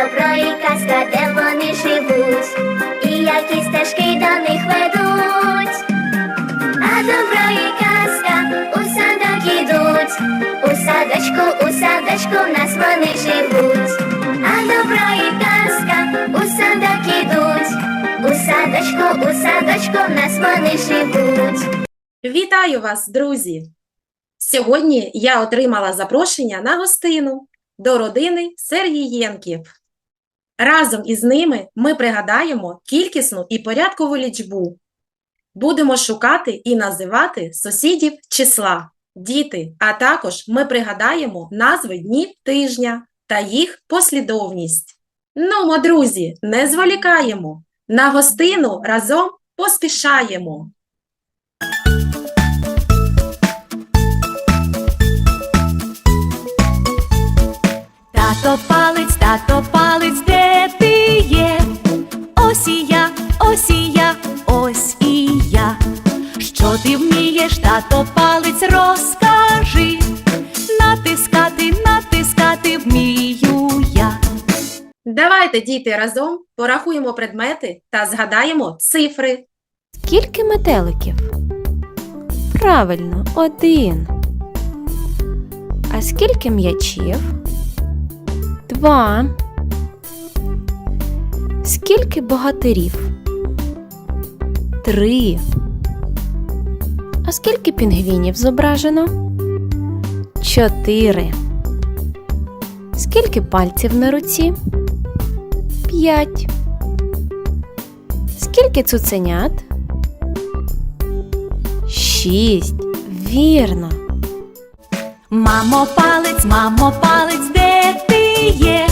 добро і казка, де вони живуть, і які стежки до них ведуть. А добро і казка у садок ідуть, у садочку, у садочку в нас вони живуть. А добро і казка у садок ідуть, у садочку, у садочку в нас вони живуть. Вітаю вас, друзі! Сьогодні я отримала запрошення на гостину до родини Сергієнків. Разом із ними ми пригадаємо кількісну і порядкову лічбу. Будемо шукати і називати сусідів числа, діти, а також ми пригадаємо назви днів тижня та їх послідовність. Ну, друзі, не зволікаємо. На гостину разом поспішаємо. Тато палець, тато палець, Давайте, діти, разом порахуємо предмети та згадаємо цифри. Скільки метеликів? Правильно, один. А скільки м'ячів? Два. Скільки богатирів? Три. А скільки пінгвінів зображено? Чотири. Скільки пальців на руці? П'ять. Скільки цуценят? Шість. Вірно. Мамо, палець, мамо, палець, де ти є?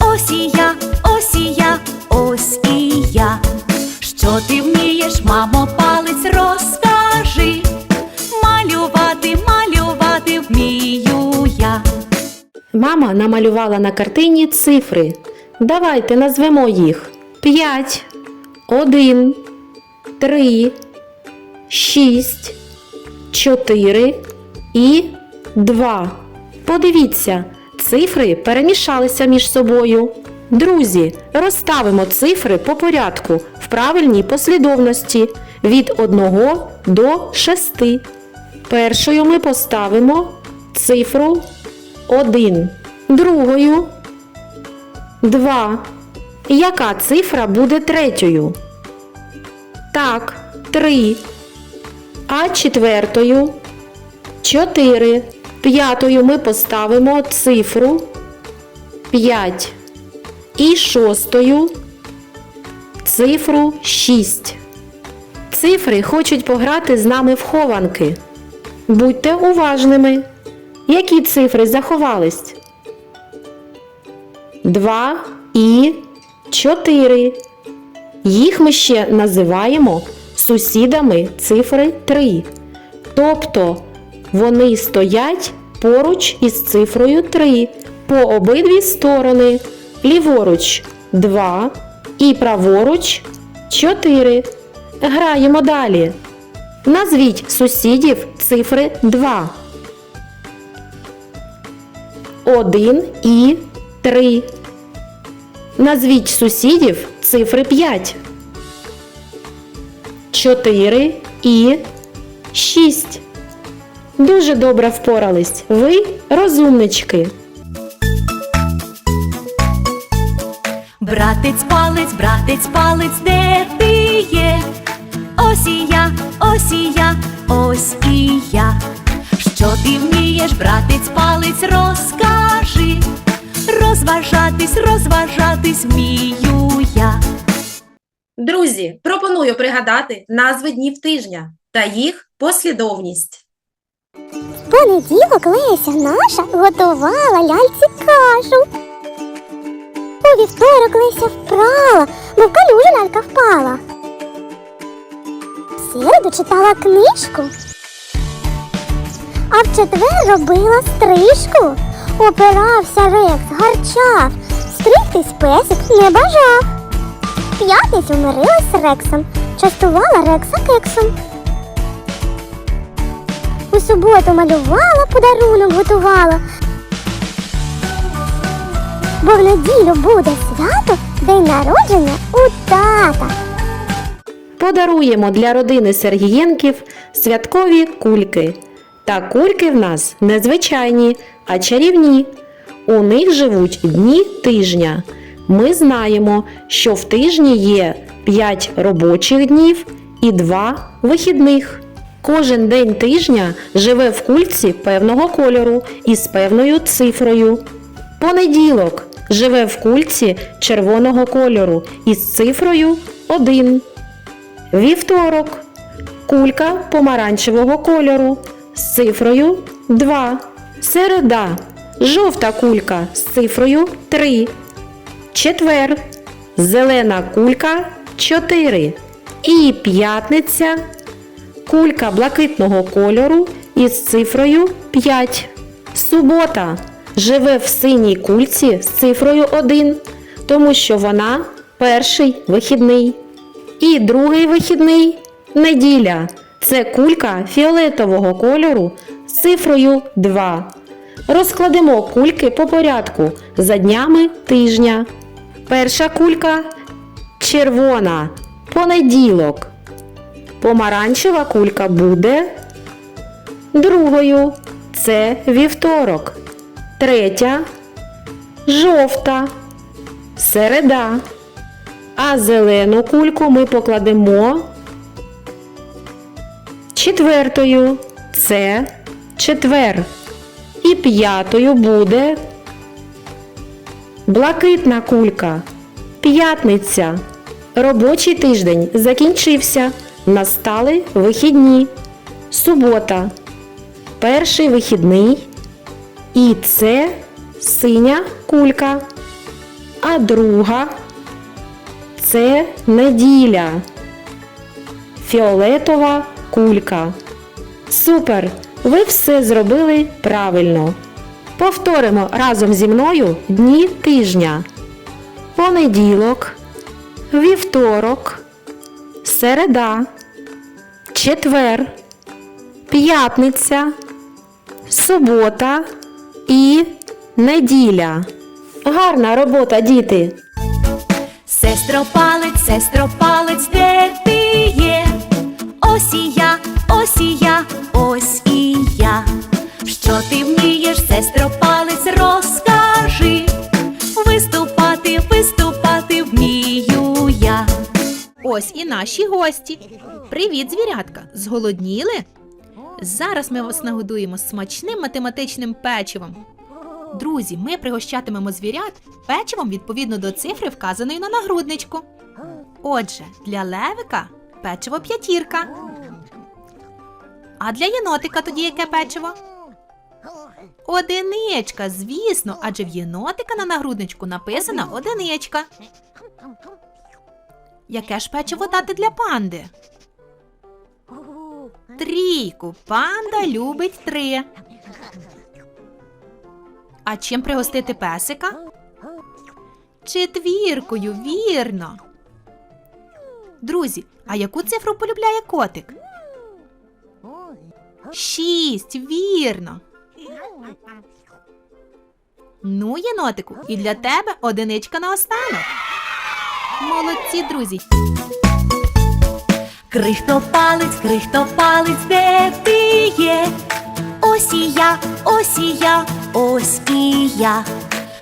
Ось і я, ось і я, ось і я. Що ти вмієш, мамо, палець, розкажи. Малювати, малювати вмію я. Мама намалювала на картині цифри. Давайте назвемо їх: 5, 1, 3, 6, 4 і 2. Подивіться, цифри перемішалися між собою. Друзі, розставимо цифри по порядку в правильній послідовності від 1 до 6. Першою ми поставимо цифру 1. Другою 2. Яка цифра буде третьою? Так, 3. А четвертою 4. П'ятою ми поставимо цифру 5. І шостою цифру 6. Цифри хочуть пограти з нами в хованки. Будьте уважними. Які цифри заховались? 2 і 4. Їх ми ще називаємо сусідами цифри 3. Тобто вони стоять поруч із цифрою 3 по обидві сторони. Ліворуч 2 і праворуч 4. Граємо далі. Назвіть сусідів цифри 2. 1 і 3. Назвіть сусідів цифри 5. 4 і 6. Дуже добре впорались. Ви розумнички. Братець палець, братець палець, де ти є? Ось і я, ось і я, ось і я. Що ти вмієш, братець палець, розкажи. Розважатись, розважатись вмію я. Друзі, пропоную пригадати назви днів тижня та їх послідовність. В понеділок Леся наша готувала ляльці кашу. У вівторок Леся впрала, бо в калюжу лялька впала. В середу читала книжку. А в четвер робила стрижку. Опирався Рекс, гарчав, стригтись песик не бажав. П'ятницю мирилась з Рексом, частувала Рекса кексом. У суботу малювала, подарунок готувала. бо в неділю буде свято День народження у тата. Подаруємо для родини Сергієнків святкові кульки. Та кульки в нас не звичайні, а чарівні. У них живуть дні тижня. Ми знаємо, що в тижні є 5 робочих днів і 2 вихідних. Кожен день тижня живе в кульці певного кольору і з певною цифрою. Понеділок живе в кульці червоного кольору із цифрою 1. Вівторок. Кулька помаранчевого кольору з цифрою 2. Середа. Жовта кулька з цифрою 3. Четвер. Зелена кулька 4. І п'ятниця. Кулька блакитного кольору із цифрою 5. Субота. Живе в синій кульці з цифрою 1, тому що вона перший вихідний. І другий вихідний неділя. Це кулька фіолетового кольору з цифрою 2. Розкладемо кульки по порядку за днями тижня. Перша кулька червона. Понеділок. Помаранчева кулька буде другою. Це вівторок. Третя жовта. Середа. А зелену кульку ми покладемо четвертою. Це четвер. І п'ятою буде блакитна кулька. П'ятниця. Робочий тиждень закінчився. Настали вихідні. Субота. Перший вихідний. І це синя кулька. А друга це неділя. Фіолетова кулька. Супер! Ви все зробили правильно. Повторимо разом зі мною дні тижня. Понеділок, вівторок, середа, четвер, п'ятниця, субота і неділя. Гарна робота, діти! Сестро палець, сестро палець, де ти є? Ось і я, ось і я, Ось і наші гості. Привіт, звірятка! Зголодніли? Зараз ми вас нагодуємо смачним математичним печивом. Друзі, ми пригощатимемо звірят печивом відповідно до цифри, вказаної на нагрудничку. Отже, для левика печиво п'ятірка. А для єнотика тоді яке печиво? Одиничка, звісно, адже в єнотика на нагрудничку написана одиничка. Яке ж печиво дати для панди? Трійку. Панда любить три. А чим пригостити песика? Четвіркою, вірно. Друзі, а яку цифру полюбляє котик? Шість, вірно. Ну, єнотику, і для тебе одиничка на останок. Молодці, друзі. Крихто палець, крихто палець, де ти є? Ось і я, ось і я, ось і я.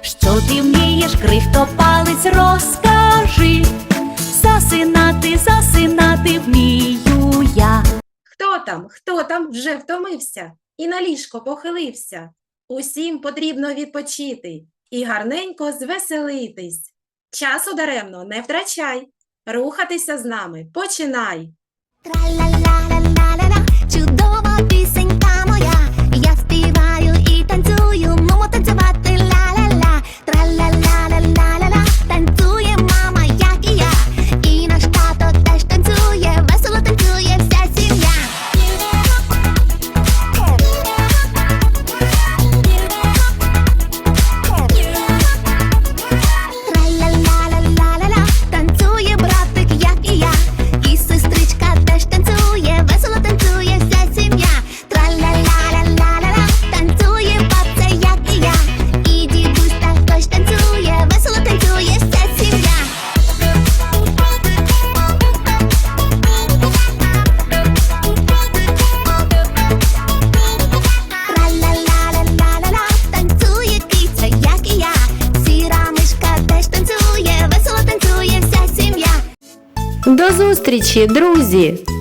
Що ти вмієш, крихто палець, розкажи. Засинати, засинати вмію я. Хто там? Хто там вже втомився і на ліжко похилився? Усім потрібно відпочити і гарненько звеселитись. Часу даремно не втрачай. Рухатися з нами починай. Тра-ла-ла-ла-ла-ла, Зустрічі, друзі!